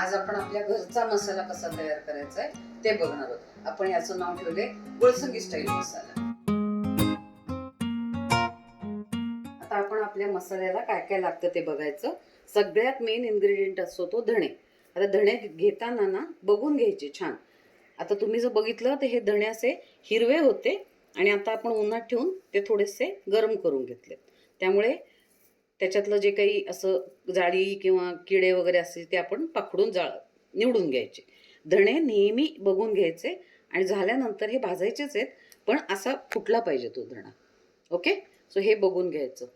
आज आपण आपल्या घरचा मसाला कसा तयार करायचा आहे ते बघणार आहोत. आपण याचं नाव ठेवले गुळसंगी स्टाईल मसाला. आता आपण आपल्या मसाल्याला काय काय लागतं ते बघायचं. सगळ्यात मेन इन्ग्रेडियंट असतो तो धणे. आता धणे घेताना ना बघून घ्यायचे छान. आता तुम्ही जर बघितलं तर हे धणे असे हिरवे होते आणि आता आपण उन्हात ठेवून ते थोडेसे गरम करून घेतले त्यामुळे त्याच्यातलं जे काही असं जाळी किंवा किडे वगैरे असतील ते आपण पाखडून जाळ निवडून घ्यायचे. धणे नेहमी बघून घ्यायचे आणि झाल्यानंतर हे भाजायचेच आहेत पण असा फुटला पाहिजे तो धणा. ओके? सो हे बघून घ्यायचं.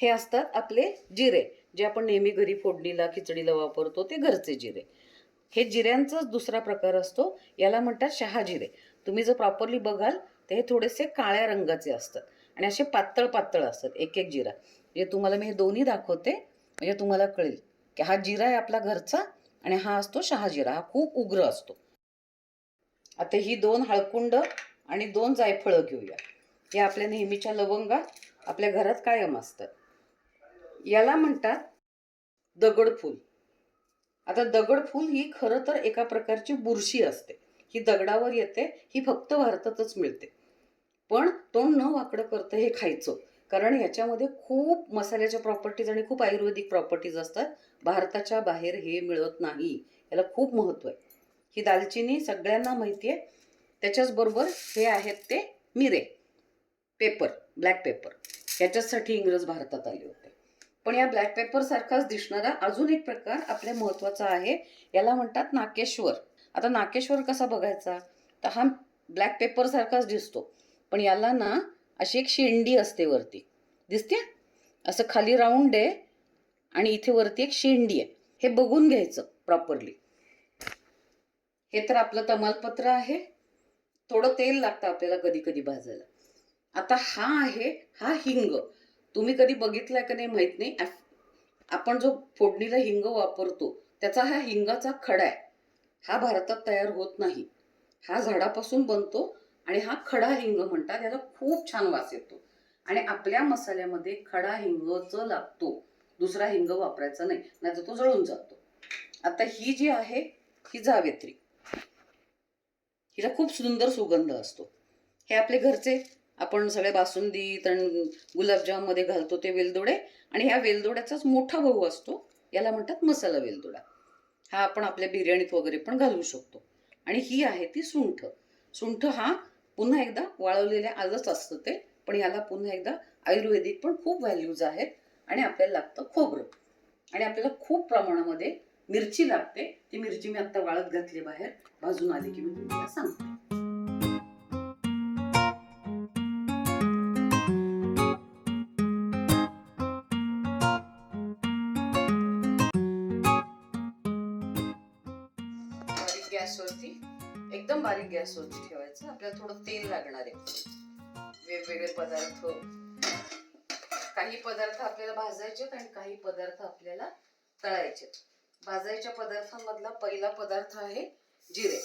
हे असतात आपले जिरे जे आपण नेहमी घरी फोडणीला खिचडीला वापरतो ते घरचे जिरे. हे जिऱ्यांचाच दुसरा प्रकार असतो याला म्हणतात शहाजिरे तुम्ही जर प्रॉपरली बघाल तर हे थोडेसे काळ्या रंगाचे असतात आणि असे पातळ पातळ असतात एक एक जिरा. म्हणजे तुम्हाला मी हे दोन्ही दाखवते म्हणजे तुम्हाला कळेल की हा जिरा आहे आपला घरचा आणि हा असतो शहाजिरा हा खूप उग्र असतो. आता ही दोन हळकुंड आणि दोन जायफळं घेऊया. हे आपल्या नेहमीच्या लवंगा आपल्या घरात कायम असतात. याला म्हणतात दगडफूल आता दगडफूल ही खरं तर एका प्रकारची बुरशी असते. ही दगडावर येते ही फक्त भारतातच मिळते. पण तोंड न वाकडं करतं हे खायचं. कारण याच्यामध्ये खूप मसाल्याच्या प्रॉपर्टीज आणि खूप आयुर्वेदिक प्रॉपर्टीज असतात. भारताच्या बाहेर हे मिळत नाही. याला खूप महत्त्व आहे. ही दालचिनी सगळ्यांना माहिती आहे त्याच्याचबरोबर हे आहेत ते मिरे पेपर ब्लॅक पेपर याच्याचसाठी इंग्रज भारतात आले होते. पण या ब्लॅक पेपरसारखाच दिसणारा अजून एक प्रकार आपल्या महत्त्वाचा आहे. याला म्हणतात नाकेश्वर. आता नाकेश्वर कसा बघायचा? तर हा ब्लॅक पेपरसारखाच दिसतो. पण याला ना अशी एक शेंडी असते वरती. दिसते असं खाली राऊंड आहे आणि इथे वरती एक शेंडी आहे. हे बघून घ्यायचं प्रॉपरली हे तर आपलं तमालपत्र आहे. थोडं तेल लागतं आपल्याला कधी कधी भाजायला. आता हा आहे हा हिंग. तुम्ही कधी बघितलाय का नाही माहीत नाही. आपण जो फोडणीला हिंग वापरतो त्याचा हा हिंगाचा खडा आहे. हा भारतात तयार होत नाही. हा झाडापासून बनतो आणि हा खडा हिंग म्हणतात याचा खूप छान वास येतो. आणि आपल्या मसाल्यामध्ये खडा हिंगच लागतो. दुसरा हिंग वापरायचा नाही नाहीतर तो जळून जातो. आता ही जी आहे ही जावेत्री. हिला खूप सुंदर सुगंध असतो. हे आपले घरचे आपण सगळे बासुंदी तण गुलाबजाममध्ये घालतो ते वेलदोडे. आणि ह्या वेलदोड्याचाच मोठा भाऊ असतो याला म्हणतात मसाला वेलदोडा. हा आपण आपल्या बिर्याणीत वगैरे पण घालू शकतो. आणि ही आहे ती सुंठ. सुंठ हा पुन्हा एकदा वाळवलेल्या आलंच असतं ते पण याला पुन्हा एकदा आयुर्वेदिक पण खूप व्हॅल्यूज आहेत आणि आपल्याला लागतं खोबरं. आणि आपल्याला खूप प्रमाणामध्ये मिरची लागते. ती मिरची मी आता वाळत घातली बाहेर. भाजून आली की मी तुम्हाला सांगते. एकदम बारीक गॅसवरती ठेवायचं. आपल्याला थोडं तेल लागणार आहे. वेगवेगळे पदार्थ. काही पदार्थ आपल्याला भाजायचे आणि काही पदार्थ आपल्याला तळायचे भाजायच्या पदार्थांमधला पहिला पदार्थ आहे जिरे.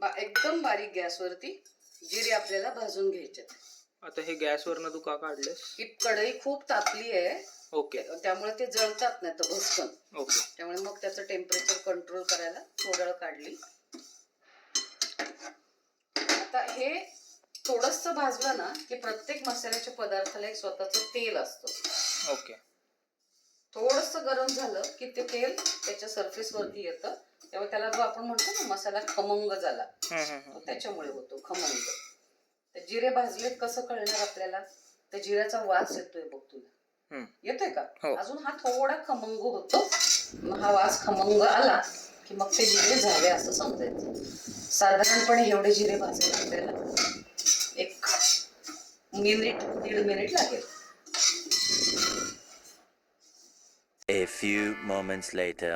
बा- एकदम बारीक गॅसवरती जिरे आपल्याला भाजून घ्यायचे आता हे गॅसवरनं तू का काढलेस ही कढई खूप तापली आहे. ओके. त्यामुळे ते जळतात नाही तर भस्कन ओके. त्यामुळे मग त्याचं टेम्परेचर कंट्रोल करायला थोडं काढली. आता हे थोडस भाजलं ना की प्रत्येक मसाल्याच्या पदार्थाला एक स्वतःच तेल असतं. ओके. थोडस गरम झालं की ते तेल त्याच्या सरफेस वरती येतं. तेव्हा त्याला जो आपण म्हणतो ना मसाला खमंग झाला. त्याच्यामुळे होतो खमंग. तर जिरे भाजलेत कसं कळणार आपल्याला? तर जिऱ्याचा वास येतोय बघ तुला. येतोय का? हो. अजून हा थोडा खमंग होतो. हा वास खमंग आला की मग ते जिरे झाले असं समजायचं. साधारणपणे एवढे जिरे भाजायला आपल्याला एक मिनिट दीड मिनिट लागेल. A few moments later.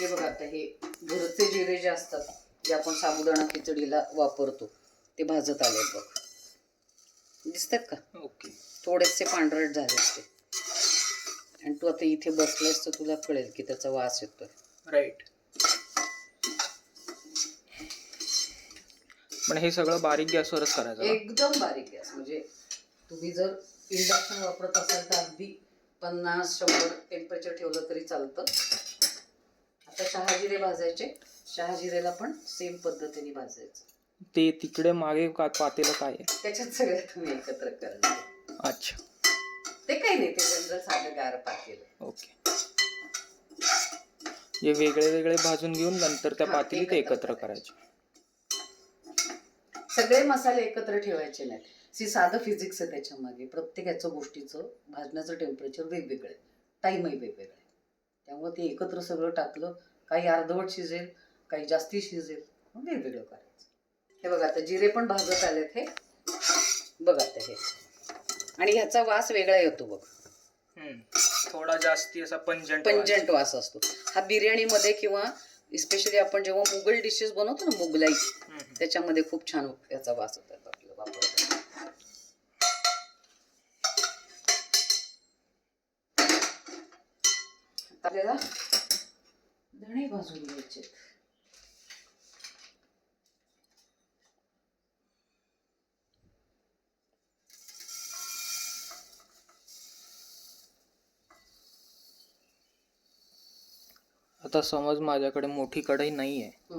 हे बघा आता हे घरचे जिरे जे असतात जे आपण साबुदाणा खिचडीला वापरतो ते भाजत आले बघ. दिसतात का? ओके. थोडेसे पांढरट झाले असते. आणि तू आता इथे बसलायस तर तुला कळेल की त्याचा वास येतोय. राईट पण हे सगळं बारीक गॅसवरच करायचं? एकदम बारीक गॅस. म्हणजे तुम्ही जर इंडक्शन वापरत असाल तर अगदी पन्नास शंभर टेम्परेचर ठेवलं तरी चालतं. आता शहाजिरे भाजायचे. शहाजिरेला पण सेम पद्धतीने भाजायचं. ते तिकडे मागे का पातेलं काय आहे? त्याच्यात सगळ्या तुम्ही एकत्र करायचं अच्छा. ते काही नाही ते जनरल साधं गार पातेलं. ओके. हे वेगळे वेगळे भाजून घेऊन नंतर त्या हा, पातेलीत एकत्र एकत्र करायचे. सगळे मसाले एकत्र ठेवायचे नाहीत. सी साधं फिजिक्स आहे त्याच्यामागे प्रत्येकाचं गोष्टीचं भाजण्याचं टेम्परेचर वेगवेगळं आहे. टाईमही वेगवेगळं आहे. त्यामुळे ते एकत्र सगळं टाकलं काही अर्धवट शिजेल काही जास्ती शिजेल. वेगवेगळं करायचं. हे बघा आता जिरे पण भाजत आलेत हे. बघा आता हे. आणि ह्याचा वास वेगळा येतो बघ. थोडा जास्ती असा पंजंट पंजंट वास असतो. हा बिर्याणीमध्ये किंवा स्पेशली आपण जेव्हा मुघल डिशेस बनवतो ना मुघलाई. त्याच्यामध्ये खूप छान याचा वास होतात आपल्याला आपल्याला धणे भाजून घ्यायचे आता समज माझ्याकडे मोठी कढई नाही आहे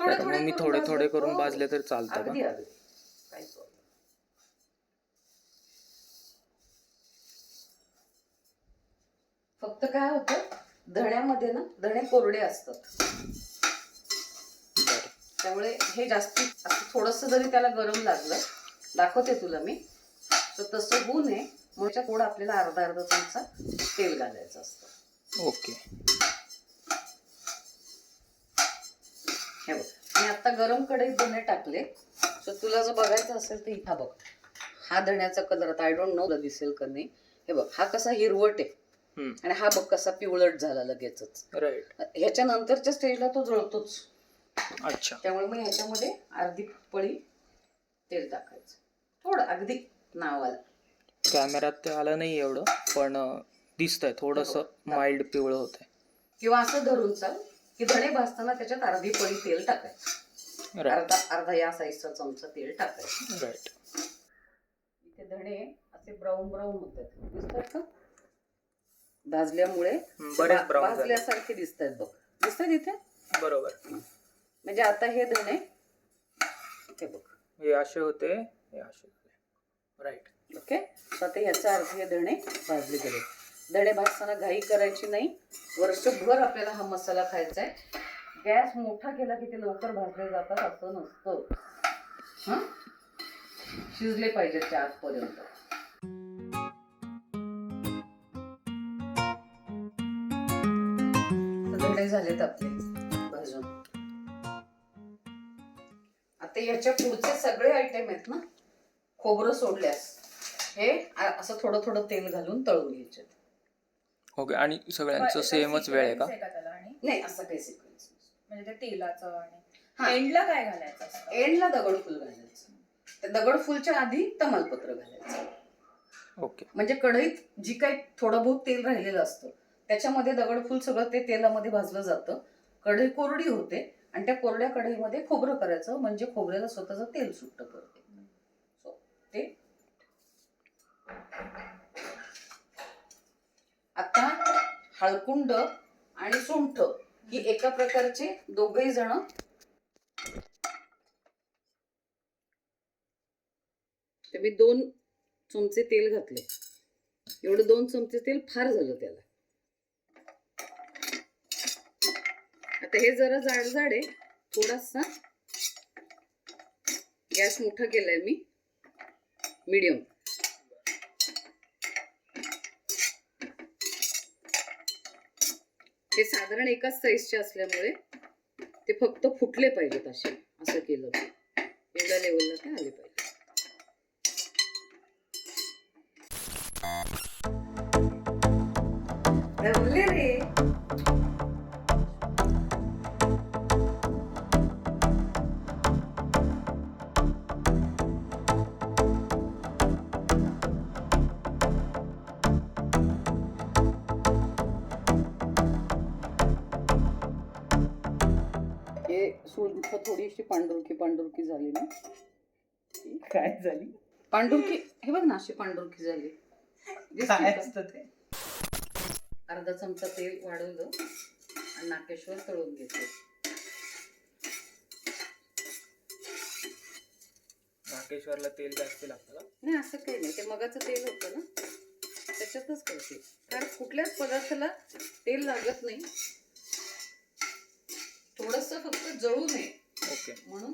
मग मी थोडे थोडे. करून. भाजले तर चालतं का. फक्त काय होतं धण्यामध्ये ना धणे कोरडे असतात त्यामुळे हे जास्ती असं थोडंसं जरी त्याला गरम लागलं दाखवते तुला मी तर तसं होऊ नये म्हणून त्याच्यात थोडं आपल्याला अर्धा अर्धा चमचा तेल घालायचं असतं ओके हे बघ मी आता गरम कढईत धणे टाकले. तर तुला जर बघायचं असेल तर इथं बघ. हा धण्याचा कलर आता आय डोंट नो दिसेल का नाही. हे बघ हा कसा हिरवट आहे. आणि हा बघ कसा पिवळट झाला लगेचच. राईट ह्याच्या नंतरच्या स्टेजला तो जळतोच. अच्छा. त्यामुळे मग ह्याच्यामध्ये अर्धी पळी तेल टाकायचं. थोडं अगदी नावाला. कॅमेऱ्यात ते आलं नाही एवढं पण दिसतंय थोडस माइल्ड पिवळं होत किंवा असं धरून चाल. की धणे भाजताना त्याच्यात अर्धी पळी तेल टाकायचं. अर्धा अर्धा या साईजचा चमचा तेल टाकायचं. इथे धणे असे ब्राऊन ब्राऊन होतात. दिसतात का? भाजल्यामुळे. भाजल्यासारखे दिसत आहेत बघ. दिसतात इथे? बरोबर. म्हणजे आता हे धणे हे बघ. हे असे होते हे असे राईट ओके आता ह्याचा अर्थ हे धणे भाजले गेले. दडे भाजताना घाई करायची नाही. वर्षभर आपल्याला हा मसाला खायचा आहे गॅस मोठा केला की ते लवकर भाजले जातात असं नसतं. हां? शिजले पाहिजेत त्या आजपर्यंत. तर झालेत आपले भाजून. आता याच्या पुढचे सगळे आयटम आहेत ना खोबरं सोडल्यास हे असं थोडं थोडं तेल घालून तळून घ्यायचे ओके आणि सगळ्यांचं सेमच वेळ आहे का? नाही असं काही सिक्वेन्स म्हणजे ते तेलाचं आणि. एंडला काय घालायचं असतं? एंडला दगडफूल घालायचं. त्या दगडफूलच्या आधी तमालपत्र घालायचं. ओके. म्हणजे कढईत जी काही थोडं बहुत तेल राहिलेलं असतं त्याच्यामध्ये दगडफूल सगळं ते तेलामध्ये भाजलं जातं. कढई कोरडी होते आणि त्या कोरड्या कढईमध्ये खोबरं करायचं म्हणजे खोबऱ्याला स्वतःचं तेल सुट्ट करते So, ते आता हळकुंड आणि सुंठ ही एका प्रकारचे दोघही जण मी दोन चमचे तेल घातले. एवढं दोन चमचे तेल फार झालं त्याला. आता हे जरा जाड जाड आहे. थोडासा गॅस मोठा केलाय मी. मीडियम. हे साधारण एकाच साईजचे असल्यामुळे ते फक्त फुटले पाहिजेत असे असं केलं एवढ्या लेवलला ते आले पाहिजे रे. सुंठ थोडीशी पांढुरकी पांढुरकी झाली ना? काय झाली? पांढुरकी हे बघ ना अशी पांढुरकी झाली. काय? असतं ते? अर्धा चमचा तेल वाढवलं आणि नाकेश्वर तळून घेते नाकेश्वरला तेल जास्त लागतं का? नाही असं काही नाही. ते मगाचं तेल होतं ना? त्याच्यातच करते. कारण कुठल्याच पदार्थाला तेल लागत नाही. थोडस फक्त जळू नये. म्हणून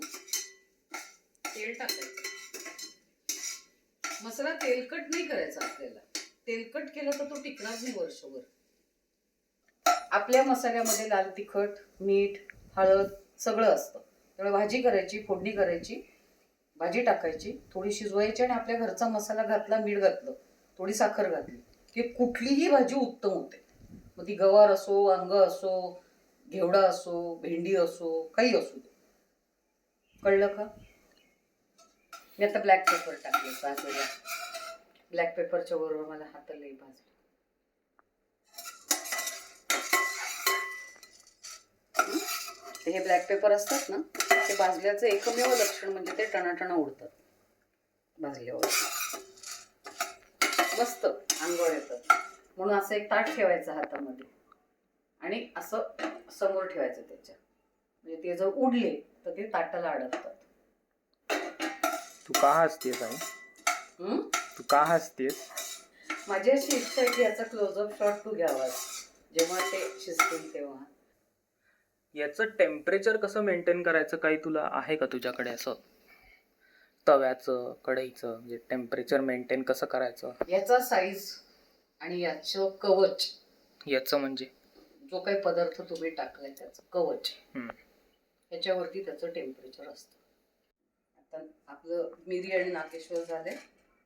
तेल टाकायचं. मसाला तेलकट नाही करायचा आपल्याला. तेलकट केलं तर तो टिकणार नाही वर्षभर. आपल्या मसाल्यामध्ये लाल तिखट मीठ हळद सगळं असतं. त्यामुळे भाजी करायची फोडणी करायची भाजी टाकायची थोडी शिजवायची आणि आपल्या घरचा मसाला घातला मीठ घातलं थोडी साखर घातली की कुठलीही भाजी उत्तम होते. मग ती गवार असो वांग असो घेवडा असो भेंडी असो काही असो दे. कळलं का? मी आता ब्लॅक पेपर टाकले भाजलेला. ब्लॅक पेपरच्या बरोबर मला हातालाही भाजलं. ते हे ब्लॅक पेपर असतात ना ते भाजल्याचं एकमेव लक्षण म्हणजे ते टणाटणा उडतात. भाजल्यावर. मस्त अंघोळ येतात म्हणून असं एक ताट ठेवायचं हातामध्ये. आणि असं समोर ठेवायचं त्याच्या. म्हणजे ते जर उडले तर ते ताटाला अडकतात. तू का हसतेस आई? तू का हसतेस? माझी अशी इच्छा आहे की याचा क्लोजअप शॉट तू घ्यावास जेव्हा ते शिजतील तेव्हा. याचं टेम्परेचर कसं मेंटेन करायचं काही तुला आहे का तुझ्याकडे असं? तव्याचं कढईचं म्हणजे टेम्परेचर मेंटेन कसं करायचं? याचा साईज आणि याचं कवच. याचं म्हणजे? जो काही पदार्थ तुम्ही टाकलाय त्याचं कवच. हम्म. याच्यावरती त्याचं टेम्परेचर असतं. आता आपलं मिरी आणि नाकेश्वर झाले.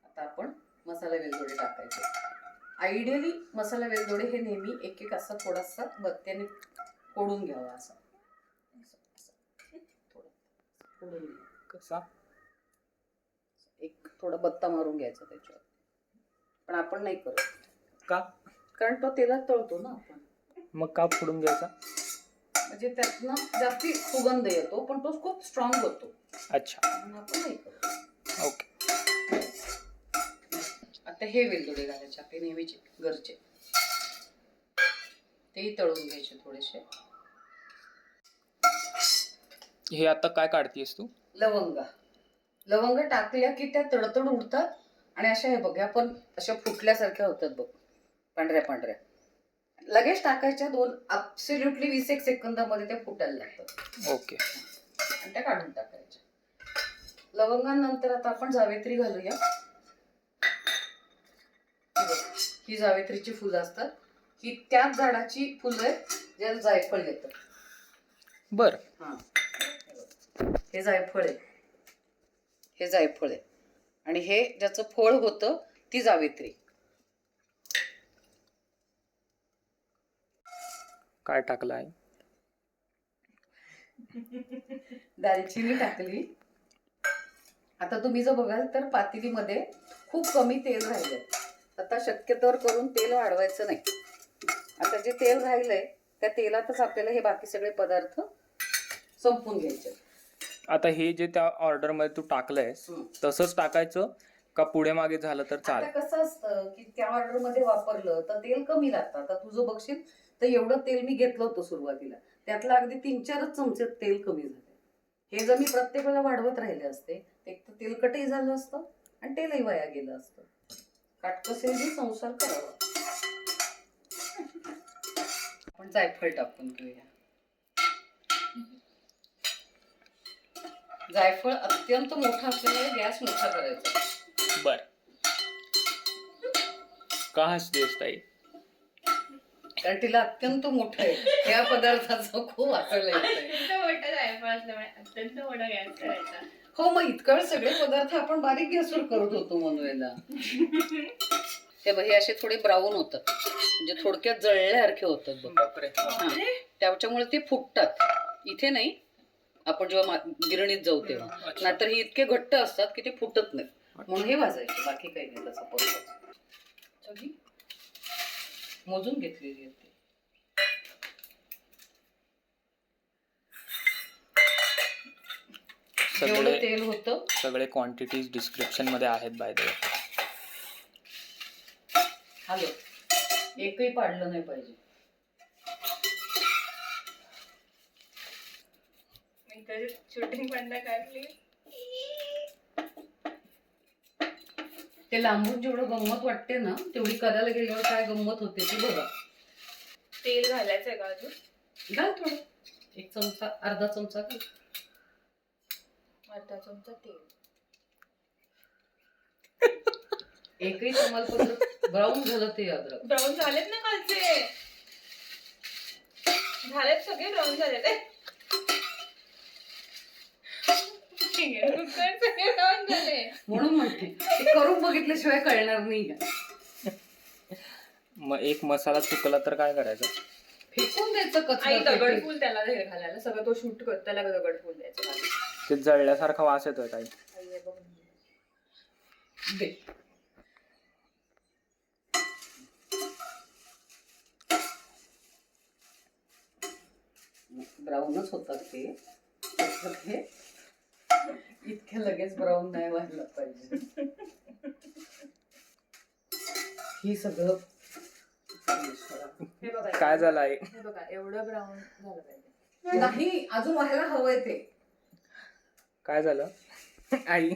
आता आपण मसाला वेलदोडे टाकायचे. आयडियली मसाला वेलदोडे हे नेहमी एक एक असा थोडासा बत्त्याने फोडून घ्यावा असा. घ्या. कसा? एक थोडा बत्ता मारून घ्यायचा त्याच्यावर. पण आपण नाही करत. का? कारण तो तेलात तळतो ना आपण. मग का फोडून घ्यायचा? म्हणजे त्यातनं जास्ती सुगंध येतो पण तो खूप स्ट्रॉंग होतो. अच्छा. म्हणून आपण नाही करत ओके. आता हे वेलदोडे घालायचे आपले नेहमीचे घरचे. तेही तळून घ्यायचे थोडेसे. हे आता काय काढतीयस तू? लवंगा. लवंग टाकल्या की त्या तडतड उडतात आणि अशा हे बघ आपण अशा फुटल्यासारख्या होतात बघ. पांढऱ्या पांढऱ्या. लगेच टाकायच्या दोन अब्सोल्युटली वीस एक सेकंदामध्ये त्या फुटायला लागतात ओके. आणि त्या काढून टाकायच्या. लवंगानंतर आता आपण जावेत्री घालूया. ही जावेत्रीची फुलं असतात. ही त्याच झाडाची फुलं आहेत ज्याला जायफळ येतं. बर. हा. हे जायफळ आहे. हे जायफळ आहे. आणि हे ज्याचं फळ होतं ती जावेत्री. काय टाकलं आहे दालचिनी टाकली. आता तुम्ही जर बघाल तर पातेलीमध्ये खूप कमी तेल राहिलंय. आता शक्यतोवर करून तेल वाढवायचं नाही. आता जे तेल राहिलंय त्या तेलातच आपल्याला हे बाकी सगळे पदार्थ संपून घ्यायचे. आता हे जे त्या ऑर्डरमध्ये तू टाकलंयस हम्म. तसंच टाकायचं का पुढे मागे झालं तर चालेल? कसं असतं की त्या ऑर्डरमध्ये वापरलं तर तेल कमी लागतं. आता तुझं बघशील तर एवढं तेल मी घेतलं होतं सुरुवातीला. त्यातलं अगदी तीन चारच चमचे तेल कमी झाले. हे जर मी प्रत्येक वेळेला वाढवत राहिले असते एक तर तेलकटही झालं असतं आणि तेलही वाया गेलं असतं. काटकसेही संसार करावा. आपण जायफळ टाकून घेऊया. जायफळ अत्यंत मोठा असल्यामुळे गॅस मोठा करायचा. बर. का हसतेस ताई? कारण तिला अत्यंत मोठं आहे. या पदार्थाचं खूप हसायला येतंय अत्यंत मोठं जायफळ असल्यामुळे अत्यंत मोठा गॅस करायचा. हो मग इतका सगळे पदार्थ आपण बारीक गॅसवर करत होतो मनवेला ते बघ, हे असे थोडे ब्राऊन होतात. म्हणजे थोडक्यात जळल्यासारखे होतात बघ. बापरे. हा. त्याच्यामुळे ते फुटतात. इथे नाही. आपण जेव्हा मा- गिरणीत जाऊ तेव्हा. अच्छा. नाहीतर हे इतके घट्ट असतात की ते फुटत नाहीत. म्हणून हे भाजायचे. बाकी काही नाही त्याचा मोजून घेतलेली होती जेवढं तेल होतं. सगळे क्वांटिटी डिस्क्रिप्शनमध्ये आहेत बाय द हॅलो एकही पाडलं नाही पाहिजे. मी तर शूटिंग बंद काढली? ते लांबून जेवढं गंमत वाटते ना तेवढी करायला गेल्यावर काय गंमत होते ती बघा. तेल घालायचंय का अजून? घाल थोडं. एक चमचा अर्धा चमचा घाल. अर्धा चमचा तेल. एकही तमालपत्र ब्राऊन झालं ते अद्रक. ब्राऊन झालेत ना कालचे झालेत सगळे ब्राऊन झालेत. म्हणून म्हणते ते करून बघितल्याशिवाय कळणार नाही. मग एक मसाला चुकला तर काय करायचं? फेकून द्यायचं आई कचरा दगडफूल त्याला हे घालायला. सगळं तो शूट करत त्याला दगडफूल द्यायचं. ते जळल्यासारखा वास येतोय काही आई हे बघ. दे. ब्राऊनच होतात ते. इतक्या लगेच ब्राऊन नाही व्हायला पाहिजे. ही सगळं हे बघा काय झालं हे बघा एवढं ब्राऊन झालं पाहिजे. नाही अजून व्हायला हवंय ते. काय झालं? आई.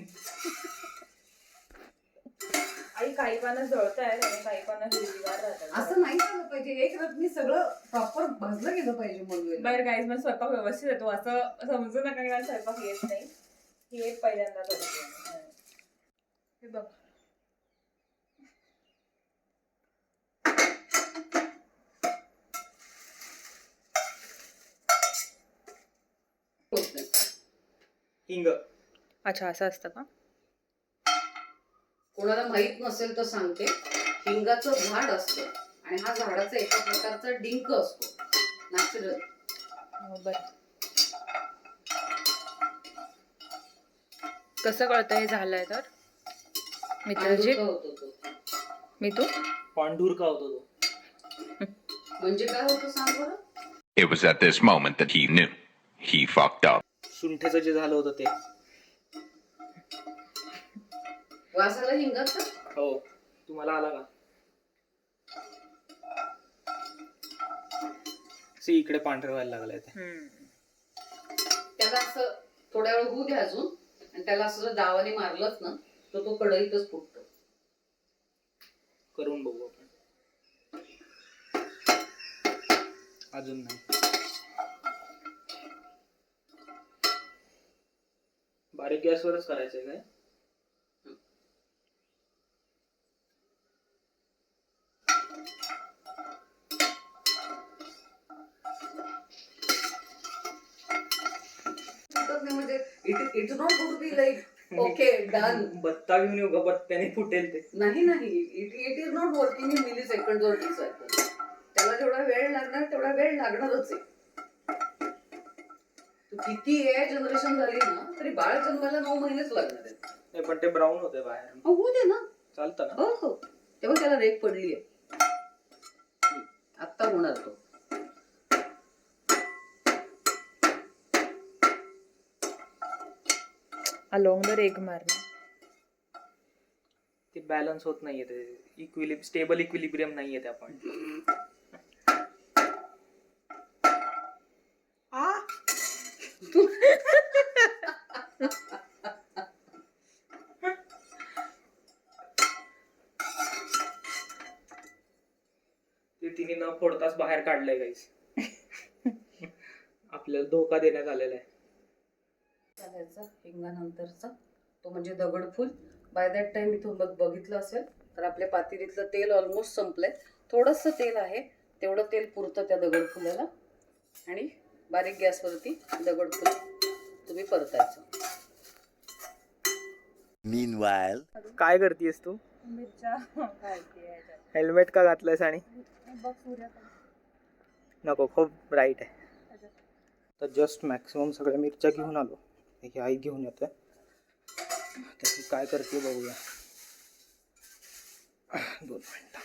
आई काही पानं जळत आहेत आणि काही पानं हिरवीगार राहतात. असं नाही झालं पाहिजे. एक रत्नी सगळं प्रॉपर भाजलं गेलं पाहिजे मग बरं गाईज मला स्वयंपाक व्यवस्थित येतो असं समजू नका स्वयंपाक येत नाही. ही एक पहिल्यांदा करते हे बघ. हिंग. अच्छा असं असतं का? कोणाला माहीत नसेल तर सांगते. हिंगाचं झाड असतं आणि हा झाडाचा एका प्रकारचा डिंक असतो. नॅचरल. बरं. कसं कळतं हे झालंय तर? मित्राजी मी तू? पांढूर का होतो तो. म्हणजे काय होतं सांग बरं? It was at this moment that he knew. He fucked up. शुंठेचं जे झालं होतं ते. वासाला हिंगाचं हो. तुम्हाला आला का? सी इकडे पांढरं व्हायला लागलंय ते. त्याला असं थोड्या वेळ होऊ द्या अजून. आणि त्याला असं दावाने मारलंच ना तर तो कढईतच फुटतो. करून बघू आपण. अजून नाही. बारीक गॅसवरच करायचंय काय फुटत नाही म्हणजे it it not good be like okay done बत्ता घेऊन येऊ का? बत्त्याने फुटेल ते. नाही नाही. It it is not working in millisecond और टी त्याला जेवढा वेळ लागणार तेवढा वेळ लागणारच आहे. तू किती ए जनरेशन झाली ना तरी बाळ जन्माला नऊ महिनेच लागणार आहेत. पण ते ब्राऊन होते बाहेर. होऊ दे ना. चालतं ना. हो हो. तेव्हा त्याला रेक पडली आहे. आत्ता होणार तो. अलोंग द रेग मारणे. ते बॅलन्स होत नाहीये ते. इक्विलि स्टेबल इक्विलिब्रियम नाहीये ते आपण. ते तिने न फोडताच बाहेर काढलंय गाईस आपल्याला धोका देण्यात आलेला आहे. चालायचा हिंगानंतरचा. तो म्हणजे दगडफूल बाय दॅट टाइम मी तुम्ही बघितलं असेल तर आपल्या पातेलीतलं तेल ऑलमोस्ट संपलंय. थोडंसं तेल आहे तेवढं तेल पुरतं त्या दगडफुलाला आणि बारीक गॅसवरती दगडफूल तुम्ही परतायचं. Meanwhile, काय करतेस तू? मिरच्या. हेल्मेट का घातलंयस आणि? बघ सूर्य नको खूप ब्राईट आहे. तर जस्ट मॅक्सिमम सगळ्या मिरच्या घेऊन आलो. ही आई घेऊन येते तर ती काय करते बघूया. दोन मिनिटं.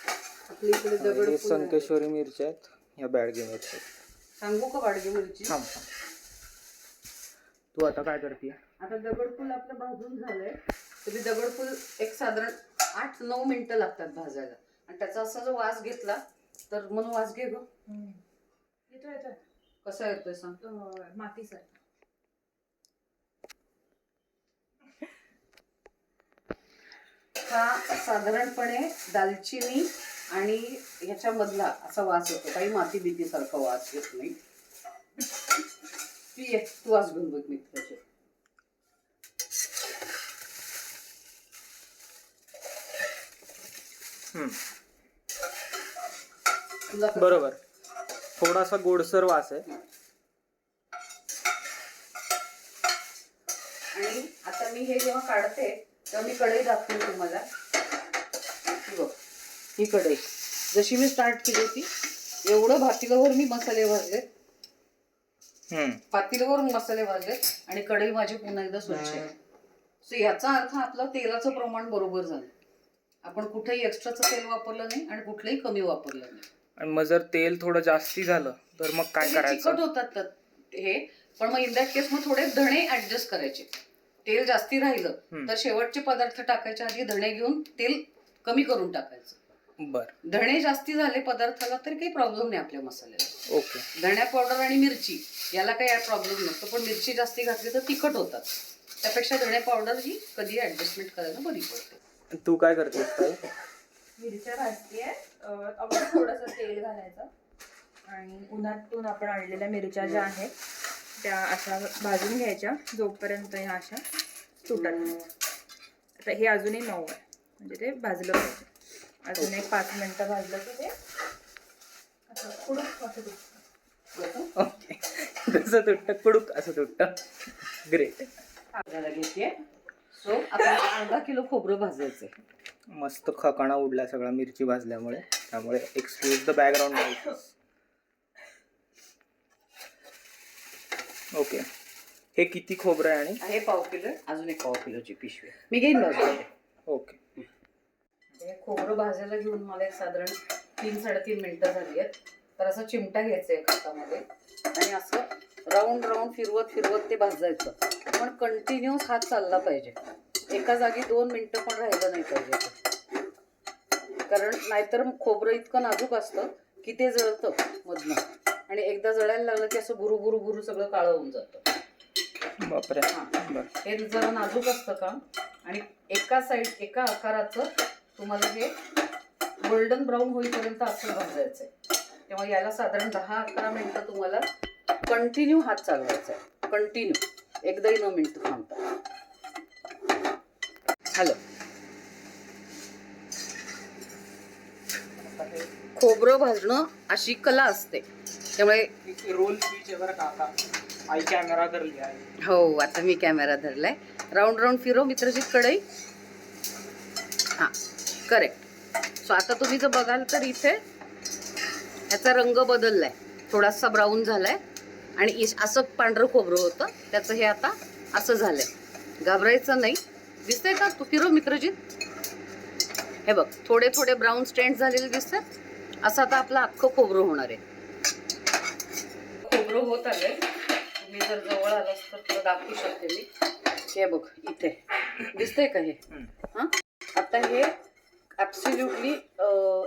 आपल्या इकडे हे. संकेश्वरी मिरच्या आहेत ह्या बॅडगी मिरच्या आहेत. सांगू का वाडगी मिरची? थांब थांब. तू आता काय करते आता दगडफूल आपलं भाजून झालंय. तरी दगडफूल एक साधारण आठ नऊ मिनिटं लागतात भाजायला. आणि त्याचा असा जो वास घेतला तर म्हणून वास घे ग. येतो येतो कसा येतोय सांग? मातीचा हा साधारणपणे दालचिनी आणि ह्याच्यामधला असा वास येतो. काही माती बिती सारखा वास येत नाही. तू ये तू वास घेऊन बघ मी त्याचे. हम्म, तुला कसं- बरोबर. थोडासा गोडसर वास आहे. आणि आता मी हे जेव्हा काढते तेव्हा मी कढई दाखवते तुम्हाला. ही बघ ही कढई. जशी मी स्टार्ट केली होती एवढं भातीलावर मी मसाले भाजले. हम्म, पातेल्यावर मसाले भाजले आणि कढई माझी पुन्हा एकदा स्वच्छ आहे. सो याचा अर्थ आपलं तेलाचं प्रमाण बरोबर झालं. आपण कुठेही एक्स्ट्राचं तेल वापरलं नाही आणि कुठलंही कमी वापरलं नाही. आणि मग जर तेल थोडं जास्ती झालं तर मग काय करायचं? चिकट होतात तर हे. पण मग इन दॅट केस मग थोडे धणे ऍडजस्ट करायचे. तेल जास्ती राहिलं. तर शेवटचे पदार्थ टाकायच्या आधी धणे घेऊन तेल कमी करून टाकायचं. बर. धणे जास्ती झाले पदार्थाला तरी काही प्रॉब्लेम नाही आपल्या मसाल्याला. ओके. धण्या पावडर आणि मिरची याला काही प्रॉब्लेम नसतो पण मिरची जास्ती घातली तर तिखट होतात. त्यापेक्षा धणे पावडर ही कधी ऍडजस्टमेंट करायला बरी पडते. तू काय करतेस ताई मिरच्या भाजतीये. अगदी थोडंसं तेल घालायचं. आणि उन्हातून आपण आणलेल्या मिरच्या ज्या आहेत त्या अशा भाजून घ्यायच्या जोपर्यंत ह्या अशा तुटत आता हे अजूनही मऊ आहे. म्हणजे ते भाजलं पाहिजे. अजून एक पाच मिनिटं भाजलं की ते असं कुडूक असं तुटतं. ओके. कसं तुटतं कुडूक असं तुटतं. ग्रेट भाजायला घेते. सो आपल्याला अर्धा किलो खोबरं भाजायचंय. मस्त खकाणा उडला सगळा मिरची भाजल्यामुळे. त्यामुळे एक्सक्यूज द बॅकग्राऊंड ओके. हे किती खोबरं आहे आणि? हे पाव किलो. आहे, अजून एक पाव किलोची पिशवी. मी घेईन ओके. हे खोबरं भाजायला घेऊन मला एक साधारण तीन साडेतीन मिनिटं झाली आहेत. तर असं चिमटा घ्यायचा आहे हातामध्ये. आणि असं राऊंड राऊंड फिरवत फिरवत ते भाजायचं. पण कंटिन्युअस हात चालला पाहिजे. एका जागी दोन मिनिटं पण राहिलं नाही पाहिजे. कारण नाहीतर मग खोबरं इतकं नाजूक असतं की ते जळतं मधनं. आणि एकदा जळायला लागलं की असं बुरू बुरू बुरू सगळं काळं होऊन जातं. बापरे. हां. हे जरा नाजूक असतं काम. आणि एका साईड एका आकाराचं तुम्हाला हे गोल्डन ब्राऊन होईपर्यंत असं भाजायचं आहे. तेव्हा याला साधारण दहा अकरा मिनटं तुम्हाला कंटिन्यू हात चालवायचा आहे. कंटिन्यू एकदाही न मिनटं थांबता. हॅलो. खोबरं भाजणं अशी कला असते. त्यामुळे रोल आहे बरं काका आई कॅमेरा कर लिया हो आता मी कॅमेरा धरलाय. राऊंड राऊंड फिरव मित्राची कढई. हां करेक्ट सो आता तुम्ही जर बघाल तर इथे याचा रंग बदललाय. थोडासा ब्राऊन झालाय. आणि इस- असं पांढरं खोबरं होतं. त्याचं हे आता असं झालंय. घाबरायचं नाही. दिसतंय का? तू फिरव मित्रजी. हे बघ थोडे थोडे ब्राऊन स्टँड झालेले दिसतात. असं आता आपलं अख्खं खोबरं होणार आहे. खोबरं होत आलंय. तुम्ही जर जवळ आलास तर तुला दाखवू शकते मी. हे बघ इथे. दिसतंय का हे? हां? आता हे ॲब्सल्युटली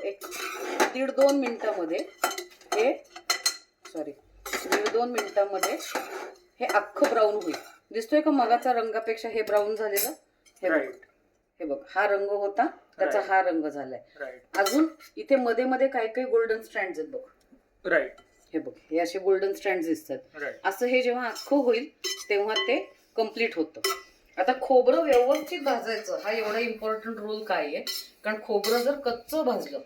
एक दीड दोन मिनिटामध्ये हे सॉरी दीड दोन मिनिटामध्ये हे अख्खं ब्राऊन होईल. दिसतोय का मगाचा रंगापेक्षा हे ब्राऊन झालेलं? हे बघ. राईट हे बघ हा रंग होता त्याचा. हा रंग झालाय. अजून इथे मध्ये मध्ये काही काही गोल्डन स्टँड आहेत बघ. राईट हे बघ हे असे गोल्डन स्टँड दिसतात. असं हे जेव्हा अख्खं होईल तेव्हा ते कंप्लीट होतं. आता खोबरं व्यवस्थित भाजायचं हा एवढा इम्पॉर्टंट रोल काय आहे कारण खोबरं जर कच्चं भाजलं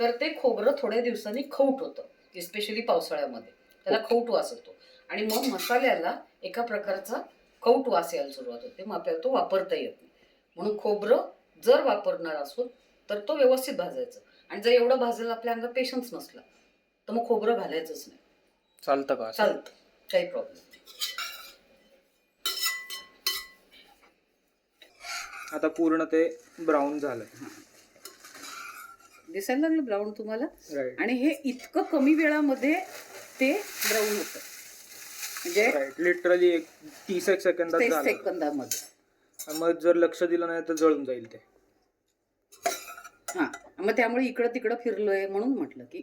तर ते खोबरं थोड्या दिवसांनी खौट होतं इस्पेशली पावसाळ्यामध्ये. त्याला खौट वास येतो. आणि मग मसाल्याला एका प्रकारचा खौट वास यायला सुरुवात होते. मग आपल्याला तो वापरता येत नाही. म्हणून खोबरं जर वापरणार असो तर तो व्यवस्थित भाजायचं. आणि जर एवढं भाजायला आपल्या अंगात पेशन्स नसला तर मग खोबरं घालायचंच नाही. चालतं का असं? चालतं. काही प्रॉब्लेम आता पूर्ण ते ब्राऊन झालंय. दिसायला लागलं ब्राऊन तुम्हाला? राईट आणि हे इतकं कमी वेळामध्ये ते ब्राऊन होतं. म्हणजे राईट लिटरली एक तीस एक सेकंदात झालं. सेकंदामध्ये. मग जर लक्ष दिलं नाही तर जळून जाईल ते. हां. मग त्यामुळे इकडं तिकडं फिरलोय म्हणून म्हटलं की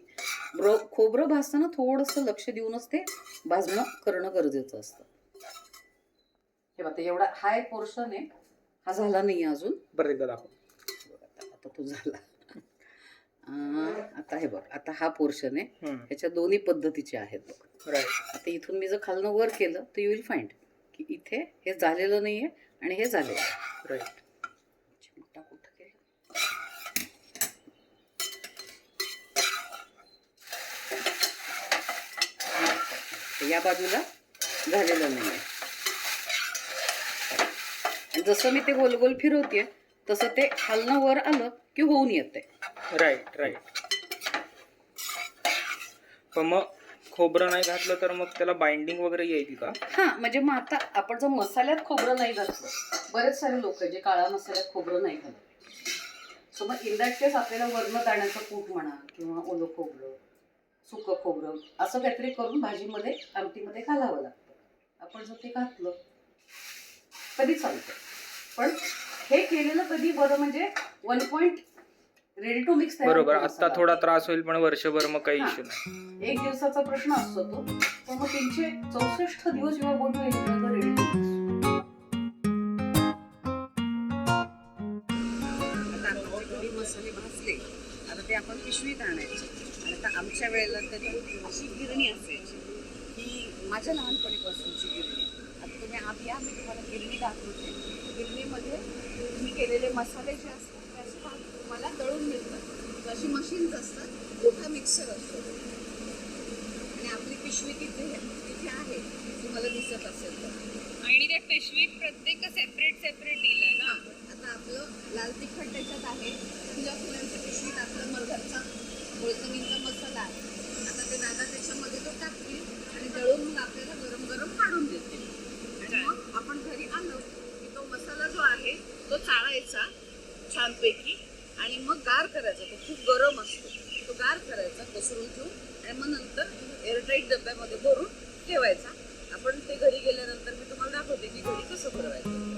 ब्रो खोबरं भाजताना थोडंसं लक्ष देऊनच ते भाजणं करणं गरजेचं असतं. हे बघा एवढा हाय पोर्शन आहे. हा झाला नाही अजून. परत एकदा दाखव. आता तो झाला. आता हे बघ आता हा पोर्शन आहे. ह्याच्या दोन्ही पद्धतीचे आहेत बघ. आता इथून मी जर खालनं वर केलं तर यू विल फाइंड की इथे हे झालेलं नाहीये आणि हे झालेलं आहे. राईट चिमटा कुठं गेला या बाजूला झालेलं नाही आहे. आणि जसं मी ते गोल गोल फिरवते तसं ते खालनं वर आलं की होऊन येते राईट राईट पण मग खोबरं नाही घातलं तर मग त्याला बाइंडिंग वगैरे येईल का? हा म्हणजे मग आता आपण जर मसाल्यात खोबरं नाही घातलं बरेच सारे लोक जे काळा मसाल्यात खोबरं नाही घालत. सो मग इन दॅट केस आपल्याला वर्ण दाण्याचं कूट म्हणा किंवा ओलं खोबरं सुकं खोबरं असं काहीतरी करून भाजीमध्ये आमटीमध्ये घालावं लागतं. आपण जर ते घातलं कधी चालतं. पण हे केलेलं कधी बरं म्हणजे one point ready to mix बरोबर आता थोडा त्रास होईल पण वर्षभर मग काही. इश्यू नाही. एक दिवसाचा प्रश्न असतो तो. पण मग तीनशे चौसष्ट दिवस जेव्हा बोट रेडी आता आमचे घरी मसाले भाजले आता ते आपण पिशवीत आणायचे. आणि आता आमच्या वेळेला तरी अशी गिरणी असायची ही माझ्या लहानपणीपासूनची गिरणी. आता तुम्ही आत या मी तुम्हाला गिरणी दाखवते. गिरणीमध्ये तुम्ही केलेले मसाले जे असतात ते असे तुम्हाला दळून मिळतात. अशी मशीन्स असतात मोठा मिक्सर असतो. आणि आपली पिशवी तिथे तिथे आहे तुम्हाला दिसत असेल तर. आणि त्या पिशवीत प्रत्येक सेपरेट सेपरेट दिलंय ना? आता आपलं लाल तिखट त्याच्यात आहे. तुझ्या फुलांच्या पिशवीत आपलं मग घरचा कोळसमीचा लाल आता ते दादा त्याच्यामध्ये तो टाकतील आणि दळून मग आपल्याला गरम गरम काढून देते आणि मग आपण घरी आलो की तो मसाला जो आहे तो चाळायचा छानपैकी आणि मग गार करायचा. तो खूप गरम असतो. तो गार करायचा पसरून ठेवून आणि मग नंतर एअरटाईट डब्यामध्ये भरून ठेवायचा. आपण ते घरी गेल्यानंतर मी तुम्हाला दाखवते की घरी कसं भरवायचं.